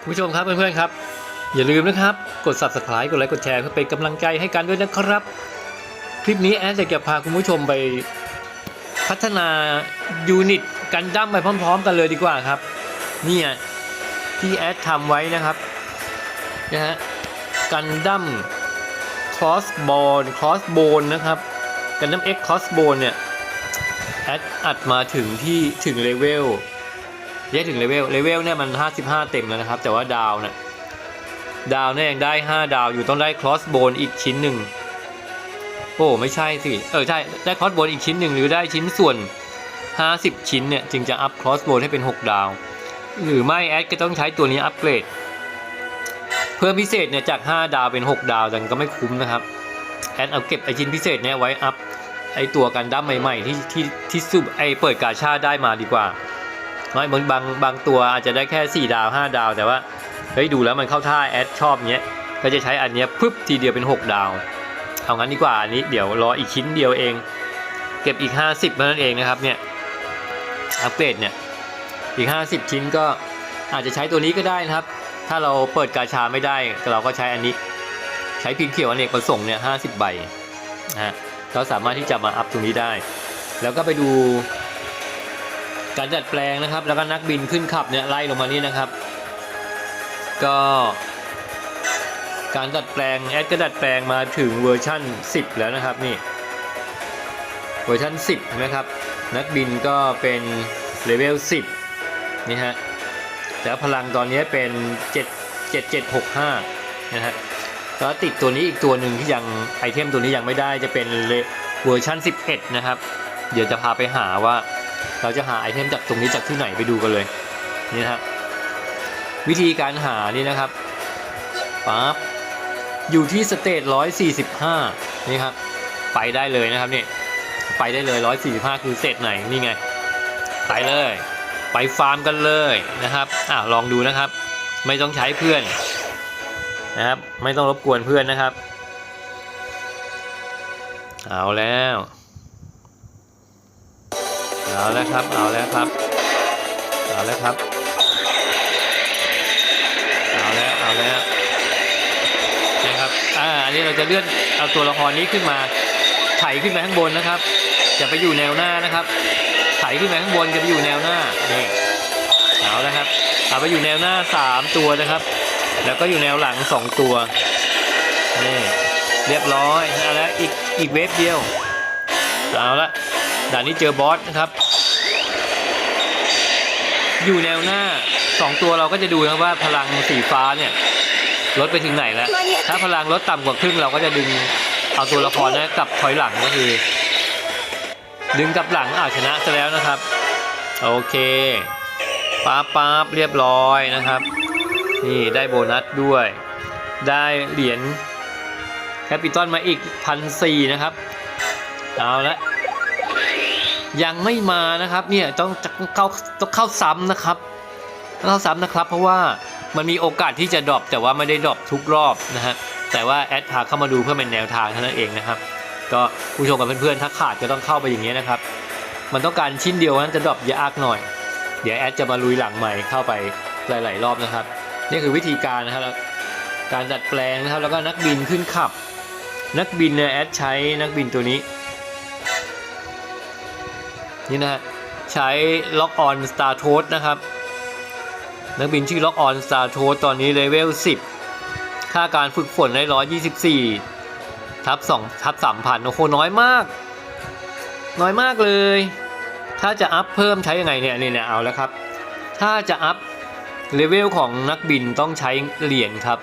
คุณผู้ชมครับเพื่อนๆครับ อย่าลืมนะครับ กด subscribe กดไลค์กดแชร์เพื่อเป็นกำลังใจให้กันด้วยนะครับ คลิปนี้แอดจะพาคุณผู้ชมไปพัฒนายูนิตกันดั้มไปพร้อม ๆ กันเลยดีกว่าครับนี่ที่แอดทำไว้นะครับนะฮะกันดั้มครอสบอลครอสโบนนะครับกันดั้มเอ็กครอสโบนเนี่ยแอดอัดมาถึงที่ถึงเลเวล เรียกถึงเลเวล เลเวลเนี่ยมัน 55 เต็มแล้วนะครับ แต่ว่าดาวเนะดาวเนี่ยยังได้ 5 ดาวอยู่ต้องได้ครอสโบนอีกชิ้นหนึ่งโอ้ไม่ใช่สิ เออใช่ ได้ครอสโบนอีกชิ้นหนึ่งหรือได้ชิ้นส่วน 50 ชิ้นเนี่ยจึงจะอัพครอสโบนให้เป็น 6 ดาว หรือไม่แอดก็ต้องใช้ตัวนี้อัปเกรด เพิ่มพิเศษเนี่ยจาก 5 ดาวเป็น 6 ดาวแต่ก็ไม่คุ้มนะครับแอดเอาเก็บไอชิ้นพิเศษเนี่ยไว้อัพไอตัวกันดั้มใหม่ๆที่ที่ที่ซุปไอเปิดกาชาได้มาดีกว่า น้อยบางบางบางตัวอาจจะได้แค่ 4 ดาว 5 ดาว แต่ว่าเฮ้ยดูแล้วมันเข้าท่าแอดชอบเนี้ยก็จะใช้อันเนี้ยปึ๊บทีเดียวเป็น 6 ดาว เอางั้นดีกว่าอันนี้เดี๋ยวรออีกชิ้นเดียวเอง เก็บอีก 50เท่านั้นเองนะครับเนี่ยอัปเกรดเนี่ยอีก 50 ชิ้นก็อาจจะใช้ตัวนี้ก็ได้นะครับ ถ้าเราเปิดกาชาไม่ได้เราก็ใช้อันนี้ ใช้พิมพ์เขียวอเนกประสงค์เนี่ย50ใบนะฮะเราสามารถที่จะมาอัพตรงนี้ได้ แล้วก็ไปดู การดัดแปลงนะครับ แล้วก็นักบินขึ้นขับเนี่ยไล่ลงมานี่นะครับ ก็การดัดแปลงแอดก็ดัดแปลงมาถึงเวอร์ชั่น 10 แล้วนะครับนี่เวอร์ชัน10นะครับ นักบินก็เป็นเลเวล10นี่ฮะแล้วพลังตอนนี้เป็น 7 7765นะฮะแล้วติดตัวนี้อีกตัวหนึ่งที่ยังไอเทมตัวนี้ยังไม่ได้จะเป็นเวอร์ชัน11 นะครับ เดี๋ยวจะพาไปหาว่า เราจะหาไอเทมจากตรงนี้จากที่ไหนไปดูกันเลยนี่นะครับวิธีการหานี่นะครับปั๊บอยู่ที่สเตจ145นี่ครับไปได้เลยนะครับนี่ไปได้เลย 145 คือเซตไหนนี่ไงไปเลย ไปฟาร์มกันเลยนะครับอะลองดูนะครับ ไม่ต้องใช้เพื่อนนะครับ ไม่ต้องรบกวนเพื่อนนะครับ เอาแล้ว เอาแล้วครับ เอาแล้วครับ เอาแล้วครับ เอาแล้ว เอาแล้วนะครับ อ่า อันนี้เราจะเลื่อนเอาตัวละครนี้ขึ้นมา ไถขึ้นไปข้างบนนะครับ จะไปอยู่แนวหน้านะครับ ไถขึ้นไปข้างบนจะไปอยู่แนวหน้า นี่ เอาแล้วครับ เอาไปอยู่แนวหน้าสามตัวนะครับ แล้วก็อยู่แนวหลังสองตัว นี่ เรียบร้อย เอาละอีกอีกเวฟเดียว เอาละ ด่านนี้เจอบอสนะครับ อยู่แนวหน้า2ตัวเราก็จะดูนะว่าพลังสีฟ้าเนี่ยลดไปถึงไหนแล้ว ถ้าพลังลดต่ำกว่าครึ่งเราก็จะดึงเอาตัวละครนะกลับถอยหลังก็คือ ดึงกลับหลังอ้าวชนะซะแล้วนะครับ โอเคป๊าบป๊าบเรียบร้อยนะครับ นี่ได้โบนัสด้วย ได้เหรียญแคปิตอลมาอีกพันสี่นะครับ เอาละ ยังไม่มานะครับเนี่ยต้องเข้าต้องเข้าซ้ำนะครับต้องเข้าซ้ำนะครับ เพราะว่ามันมีโอกาสที่จะดรอปแต่ว่าไม่ได้ดรอปทุกรอบนะฮะแต่ว่าแอดพาเข้ามาดูเพื่อเป็นแนวทางเท่านั้นเองนะครับ ก็ผู้ชมกับเพื่อนๆถ้าขาดก็ต้องเข้าไปอย่างนี้นะครับ มันต้องการชิ้นเดียวนั้นจะดรอปยากหน่อย เดี๋ยวแอดจะมาลุยหลังใหม่เข้าไปหลาย ๆ รอบนะครับ นี่คือวิธีการนะครับการดัดแปลงนะครับแล้วก็นักบินขึ้นขับ นักบินเนี่ยแอดใช้นักบินตัวนี้ นี่นะฮะใช้ล็อกออนสตาร์โทสนะครับ นักบินชื่อล็อกออนสตาร์โทสตอนนี้เลเวล 10 ค่าการฝึกฝนได้ 124 ทับ2ทับ3,000 โอ้โห น้อยมาก น้อยมากเลย ถ้าจะอัพเพิ่มใช้ยังไงเนี่ยนี่เนี่ยเอาแล้วครับ ถ้าจะอัพเลเวลของนักบินต้องใช้เหรียญครับ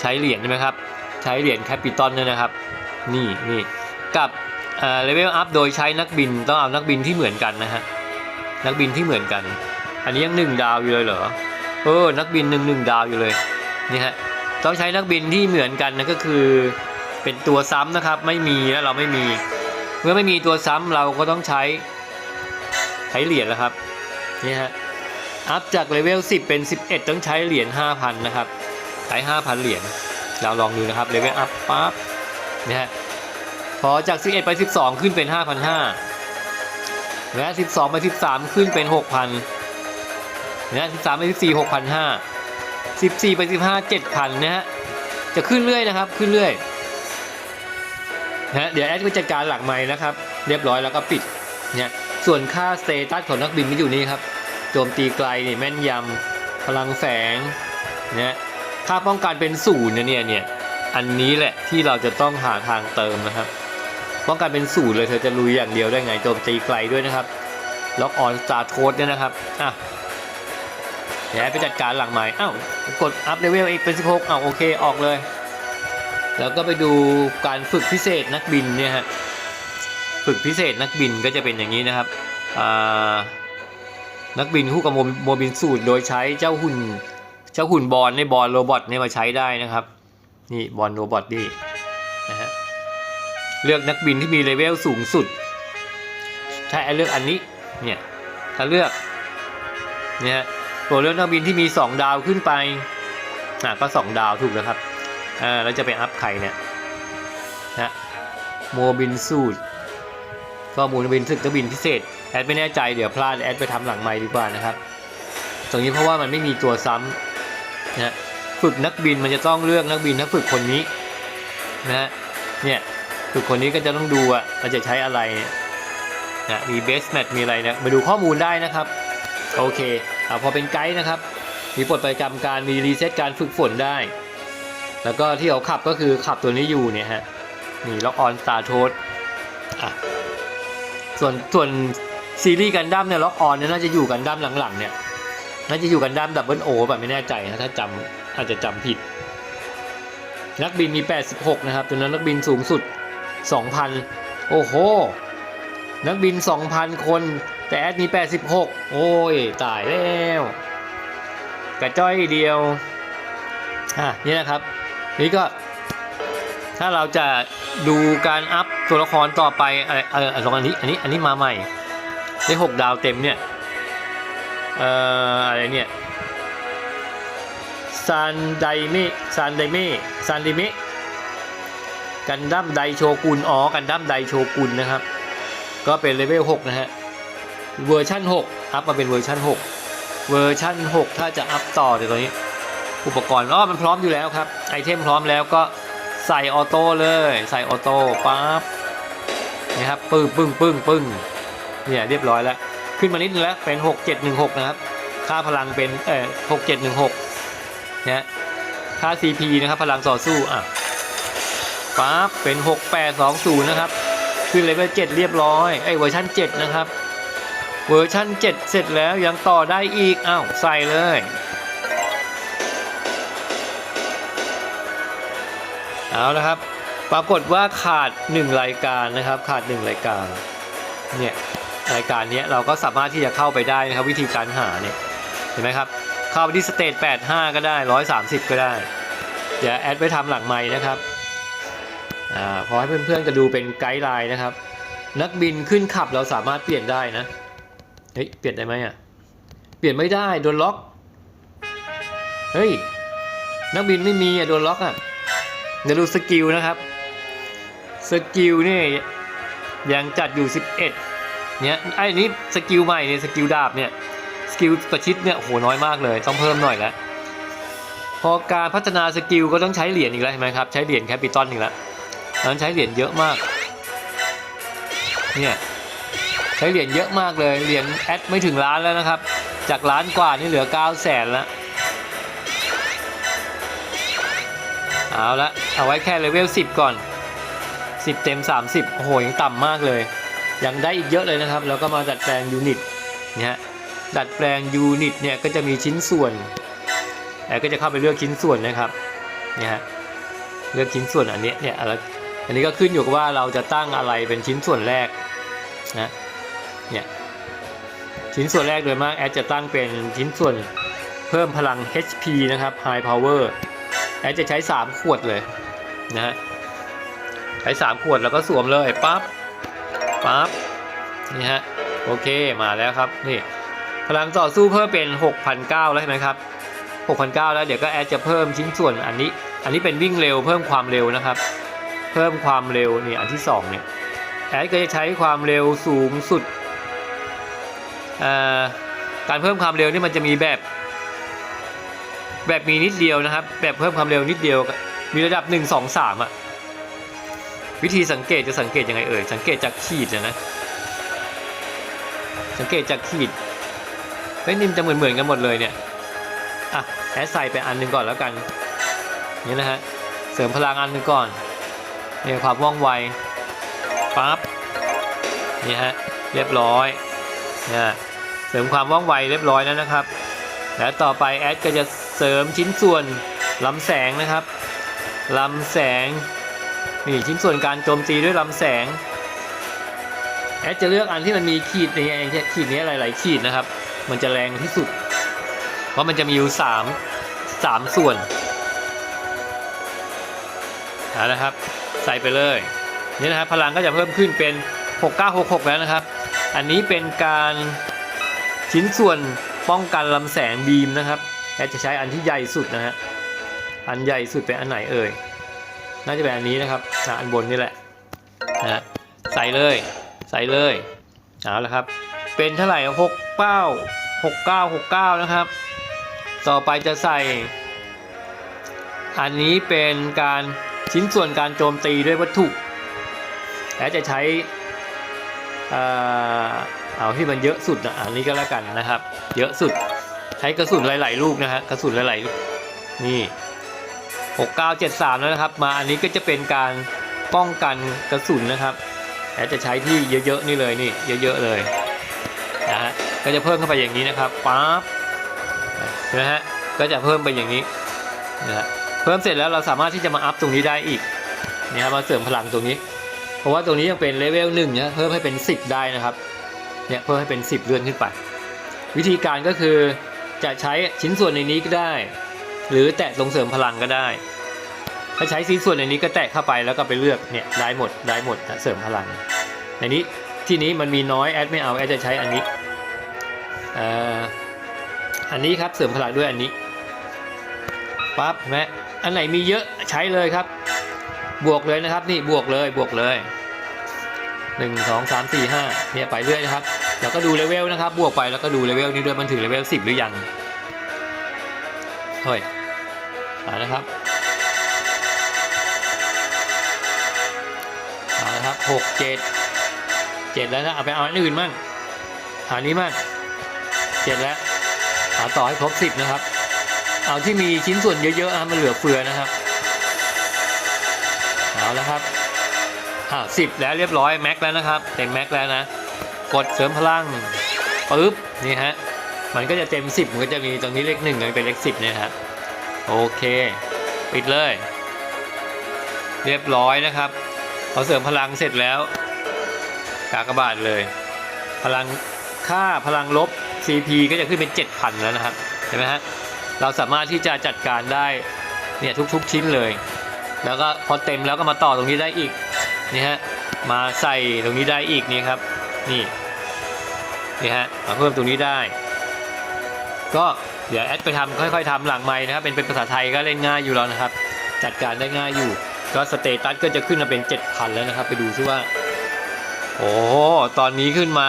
ใช้เหรียญใช่ไหมครับ ใช้เหรียญแคปิตอลเนี่ยนะครับ นี่นี่กับ เลเวลอัพโดยใช้นักบินต้องเอานักบินที่เหมือนกันนะฮะนักบินที่เหมือนกัน อันนี้ยังหนึ่งดาวอยู่เลยเหรอเออนักบินหนึ่งหนึ่งดาวอยู่เลยนี่ฮะต้องใช้นักบินที่เหมือนกันนะก็คือเป็นตัวซ้ำนะครับ ไม่มีแล้วเราไม่มี เมื่อไม่มีตัวซ้ำเราก็ต้องใช้ใช้เหรียญแล้วครับนี่ฮะอัพจากเลเวล10 เป็น 11 ต้องใช้เหรียญ5,000นะครับใช้5,000เหรียญเราลองดูนะครับเลเวลอัพปั๊บนี่ฮะ พอจาก 11 ไป 12 ขึ้นเป็น 5,500และ 12 ไป 13 ขึ้นเป็น 6,000และ13 ไป 14 6,500 14 ไป 15 7,000 นะฮะ จะขึ้นเรื่อยนะครับ ขึ้นเรื่อยนะเดี๋ยวแอดก็จัดการหลังไม้นะครับ เรียบร้อยแล้วก็ปิด เนี่ย ส่วนค่าสเตตัสของนักบินก็อยู่นี่ครับ โจมตีไกลนี่แม่นยำ พลังแฝงเนี่ยค่าป้องกันเป็นศูนย์นะเนี่ยเนี่ย อันนี้แหละที่เราจะต้องหาทางเติมนะครับ ป้องกันเป็นศูนย์เลยเธอจะลุยอย่างเดียวได้ไงโจมตีไกลด้วยนะครับล็อกออนสตาร์โค้ดเนี่ยนะครับอะเดี๋ยวไปจัดการหลังใหม่อ้าวกดอัพเลเวลอีกเป็น 16อ้าวโอเคออกเลย แล้วก็ไปดูการฝึกพิเศษนักบินเนี่ยฮะฝึกพิเศษนักบินก็จะเป็นอย่างนี้นะครับอ่านักบินคู่กับโมโมบินสูตรโดยใช้เจ้าหุ่นเจ้าหุ่นบอลในบอลโรบอทเนี่ยมาใช้ได้นะครับ นี่บอลโรบอทนี่นะฮะ เลือกนักบินที่มีเลเวลสูงสุด ถ้าแอดเลือกอันนี้เนี่ยถ้าเลือกเนี่ยฮะตัวเลือกนักบินที่มี 2 ดาวขึ้นไปอะก็ 2 ดาวถูกแล้วครับอ่าแล้วจะไปอัพใครเนี่ยนะโมบินสูตรก็มูลบินศึกนักบินพิเศษแอดไม่แน่ใจเดี๋ยวพลาดแอดไปทำหลังไม้ดีกว่านะครับ ตรงนี้เพราะว่ามันไม่มีตัวซ้ำนะฮะฝึกนักบินมันจะต้องเลือกนักบินถ้าฝึกคนนี้นะฮะเนี่ย คือคนนี้ก็จะต้องดูอะเราจะใช้อะไรเนี่ยนะมีเบสแมทมีอะไรนะมาดูข้อมูลได้นะครับ โอเคอ่าพอเป็นไกด์นะครับ มีปลดประจำการมีรีเซ็ตการฝึกฝนได้ แล้วก็ที่เขาขับก็คือขับตัวนี้อยู่เนี่ยฮะนี่ล็อกออนสตาร์โทสอะส่วนส่วนซีรีส์กันดั้มเนี่ยล็อกออนเนี่ยน่าจะอยู่กันดั้มหลังๆเนี่ยน่าจะอยู่กันดั้มดับเบิลโอแบบไม่แน่ใจนะถ้าจำอาจจะจำผิด นักบินมี 86 นะครับตัวนั้นนักบินสูงสุด 2,000 โอ้โห นักบิน 2,000 คน แต่แอดมี 86 โอ้ย ตายแล้วกระจ้อยเดียว อะ นี่นะครับ นี่ก็ถ้าเราจะดูการอัพตัวละครต่อไปอะไรเออลองอันนี้อันนี้อันนี้มาใหม่ ได้ 6 ดาวเต็มเนี่ย เอ่อ อะไรเนี่ยซันไดเมซันไดเมซันไดเม กันดั้มไดโชกุนอ๋อกันดั้มไดโชกุนนะครับ ก็เป็นเลเวล6นะฮะเวอร์ชัน6อัพมาเป็นเวอร์ชัน6เวอร์ชัน6 ถ้าจะอัพต่อเดี๋ยวตอนนี้ อุปกรณ์อ๋อมันพร้อมอยู่แล้วครับ ไอเทมพร้อมแล้วก็ใส่ออโต้เลย ใส่ออโต้ปั๊บนี่ครับปึ้งปึ้งปึ้งปึ้งเนี่ยเรียบร้อยแล้ว ขึ้นมานิดนึงแล้วเป็น 6716 นะครับ ค่าพลังเป็นเอ่อ6716นะค่า CP นะครับพลังต่อสู้อะ ปั๊บเป็น 6820 นะครับ ขึ้นเลเวล7เรียบร้อยไอ้เวอร์ชัน7 นะครับ เวอร์ชัน7 เสร็จแล้วยังต่อได้อีกอ้าวใส่เลยเอาละครับ ปรากฏว่าขาด 1 รายการนะครับ ขาด 1 รายการเนี่ยรายการนี้เราก็สามารถที่จะเข้าไปได้นะครับ วิธีการหาเนี่ยเห็นไหมครับ เข้าไปที่สเตจ85 ก็ได้ 130 ก็ได้เดี๋ยวแอดไปทำหลังไม้นะครับ อ่าพอให้เพื่อนๆก็ดูเป็นไกด์ไลน์นะครับ นักบินขึ้นขับเราสามารถเปลี่ยนได้นะ เฮ้ย เปลี่ยนได้ไหมอะ เปลี่ยนไม่ได้โดนล็อก เฮ้ย นักบินไม่มีอะโดนล็อกอะ เดี๋ยวดูสกิลนะครับ สกิลนี่ยังจัดอยู่ 11 เนี่ย ไอ้นี้สกิลใหม่เนี่ยสกิลดาบเนี่ย สกิลประชิดเนี่ยโอ้โหน้อยมากเลย ต้องเพิ่มหน่อยแล้วพอการพัฒนาสกิลก็ต้องใช้เหรียญอีกแล้วใช่ไหมครับ ใช้เหรียญแคปิตอลอีกแล้ว นั้นใช้เหรียญเยอะมาก เนี่ยใช้เหรียญเยอะมากเลย เหรียญแอดไม่ถึงล้านแล้วนะครับ จากล้านกว่านี่เหลือ9 0 0แสนแล้ว เอาละเอาไว้แค่เลเวล10 ก่อน 10 เต็ม 30 โอ้โห ยังต่ำมากเลย ยังได้อีกเยอะเลยนะครับ แล้วก็มาดัดแปลงยูนิตเนี่ยฮะดัดแปลงยูนิตเนี่ยก็จะมีชิ้นส่วนแอดก็จะเข้าไปเลือกชิ้นส่วนนะครับเนี่ยฮะเลือกชิ้นส่วนอันนี้เนี่ยอะไร อันนี้ก็ขึ้นอยู่กับว่าเราจะตั้งอะไรเป็นชิ้นส่วนแรกนะเนี่ยชิ้นส่วนแรกโดยมากแอดจะตั้งเป็นชิ้นส่วนเพิ่มพลัง HP นะครับ High Power แอดจะใช้ 3 ขวดเลยนะฮะใช้ 3 ขวดแล้วก็สวมเลยปั๊บปั๊บนี่ฮะโอเคมาแล้วครับนี่พลังต่อสู้เพิ่มเป็น 6,900แล้วใช่ไหมครับ 6,900 แล้วเดี๋ยวก็แอดจะเพิ่มชิ้นส่วนอันนี้ อันนี้เป็นวิ่งเร็วเพิ่มความเร็วนะครับ เพิ่มความเร็วนี่อันที่2เนี่ยแอดก็จะใช้ความเร็วสูงสุด การเพิ่มความเร็วนี่มันจะมีแบบ แบบมีนิดเดียวนะครับ แบบเพิ่มความเร็วนิดเดียว มีระดับ 1 2 3อะวิธีสังเกตจะสังเกตยังไงเอ่ยสังเกตจากขีดนะนะสังเกตจากขีดเฮ้ยนิมจะเหมือนเหมือนกันหมดเลยเนี่ยอะแอดใส่ไปอันหนึ่งก่อนแล้วกันนี่นะฮะเสริมพลังอันหนึ่งก่อน นี่ความว่องไวปั๊บนี่ฮะเรียบร้อยนะเสริมความว่องไวเรียบร้อยแล้วนะครับ แล้วต่อไปแอดก็จะเสริมชิ้นส่วนลำแสงนะครับลำแสงนี่ชิ้นส่วนการโจมตีด้วยลำแสงแอดจะเลือกอันที่มันมีขีดในไอ้ขีดนี้หลาย ๆ ขีดนะครับ มันจะแรงที่สุด เพราะมันจะมีอยู่สามสามส่วนเอาละครับ ใส่ไปเลยนี่นะครับพลังก็จะเพิ่มขึ้นเป็น 6966 แล้วนะครับ อันนี้เป็นการชิ้นส่วนป้องกันลำแสงบีมนะครับแอดจะใช้อันที่ใหญ่สุดนะฮะอันใหญ่สุดเป็นอันไหนเอ่ยน่าจะเป็นอันนี้นะครับอันบนนี่แหละนะฮะใส่เลยใส่เลยเอาละครับ เป็นเท่าไหร่หกเก้าหกเก้าหกเก้านะครับ ต่อไปจะใส่ อันนี้เป็นการ ชิ้นส่วนการโจมตีด้วยวัตถุ และจะใช้เอาที่มันเยอะสุดนะอันนี้ก็แล้วกันนะครับ เยอะสุดใช้กระสุนหลาย ๆ ลูกนะฮะกระสุนหลายๆลูกนี่หกเก้าเจ็ดสามแล้วนะครับ มาอันนี้ก็จะเป็นการป้องกันกระสุนนะครับและจะใช้ที่เยอะ ๆ นี่เลยนี่เยอะ ๆ เลยนะฮะก็จะเพิ่มเข้าไปอย่างนี้นะครับปั๊บนะฮะก็จะเพิ่มไปอย่างนี้นะฮะ เพิ่มเสร็จแล้วเราสามารถที่จะมาอัพตรงนี้ได้อีกเนี่ยครับมาเสริมพลังตรงนี้ เพราะว่าตรงนี้ยังเป็นเลเวลหนึ่งเนี่ยเพิ่มให้เป็น 10 ได้นะครับเนี่ยเพิ่มให้เป็น 10 เลื่อนขึ้นไป วิธีการก็คือจะใช้ชิ้นส่วนในนี้ก็ได้ หรือแตะตรงเสริมพลังก็ได้ ถ้าใช้ชิ้นส่วนในนี้ก็แตะเข้าไปแล้วก็ไปเลือกเนี่ยได้หมดได้หมดนะเสริมพลังในนี้ที่นี้มันมีน้อยแอดไม่เอาแอดจะใช้อันนี้อ่ออันนี้ครับเสริมพลังด้วยอันนี้ปั๊บเห็นไหม อันไหนมีเยอะใช้เลยครับ บวกเลยนะครับ นี่บวกเลยบวกเลยหนึ่งสองสามสี่ห้าเนี่ยไปเรื่อยนะครับแล้วก็ดูเลเวลนะครับ บวกไปแล้วก็ดูเลเวลนี้ด้วยมันถึงเลเวลสิบหรือยังเฮ้ยเอานะครับเอาละครับหกเจ็ดเจ็ดแล้วนะเอาไปเอาอันอื่นมั่งหานี้มั่งเจ็ดแล้วหาต่อให้ครบสิบนะครับ เอาที่มีชิ้นส่วนเยอะๆนะมันเหลือเฟือนะครับเอาแล้วครับอ่าสิบแล้วเรียบร้อยแม็กแล้วนะครับเต็มแม็กแล้วนะกดเสริมพลังปึ๊บนี่ฮะมันก็จะเต็มสิบมันก็จะมีตรงนี้เลขหนึ่งเป็นเลขสิบเนี่ยครับโอเคปิดเลย เรียบร้อยนะครับพอเสริมพลังเสร็จแล้วกากบาทเลย พลังค่าพลังลบ CP ก็จะขึ้นเป็น 7,000 แล้วนะครับเห็นไหมฮะ เราสามารถที่จะจัดการได้เนี่ยทุกๆชิ้นเลย แล้วก็พอเต็มแล้วก็มาต่อตรงนี้ได้อีกนี่ฮะมาใส่ตรงนี้ได้อีกนี่ครับนี่นี่ฮะมาเพิ่มตรงนี้ได้ ก็เดี๋ยวแอดไปทำค่อย ๆทำหลังไม้นะครับเป็นเป็นภาษาไทยก็เล่นง่ายอยู่แล้วนะครับ จัดการได้ง่ายอยู่ ก็สเตตัสก็จะขึ้นมาเป็น 7,000 แล้วนะครับ ไปดูซิว่า โอ้ตอนนี้ขึ้นมา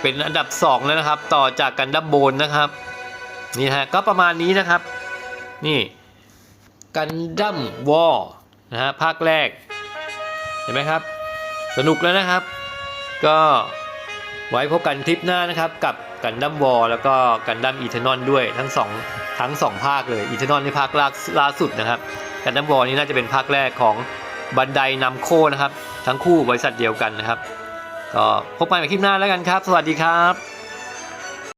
เป็นอันดับ 2 แล้วนะครับ ต่อจากกันดับโบนนะครับ นี่ฮะก็ประมาณนี้นะครับ นี่กันดั้มวอลนะฮะภาคแรก เห็นไหมครับ สนุกแล้วนะครับ ก็ไว้พบกันคลิปหน้านะครับ กับกันดั้มวอลแล้วก็กันดั้มอีเทนอนด้วยทั้งสองทั้งสองภาคเลยอีเทนอนในภาคล่าล่าสุดนะครับกันดั้มวอลนี่น่าจะเป็นภาคแรกของบันไดนำโคนะครับ ทั้งคู่บริษัทเดียวกันนะครับ ก็พบกันในคลิปหน้าแล้วกันครับ สวัสดีครับ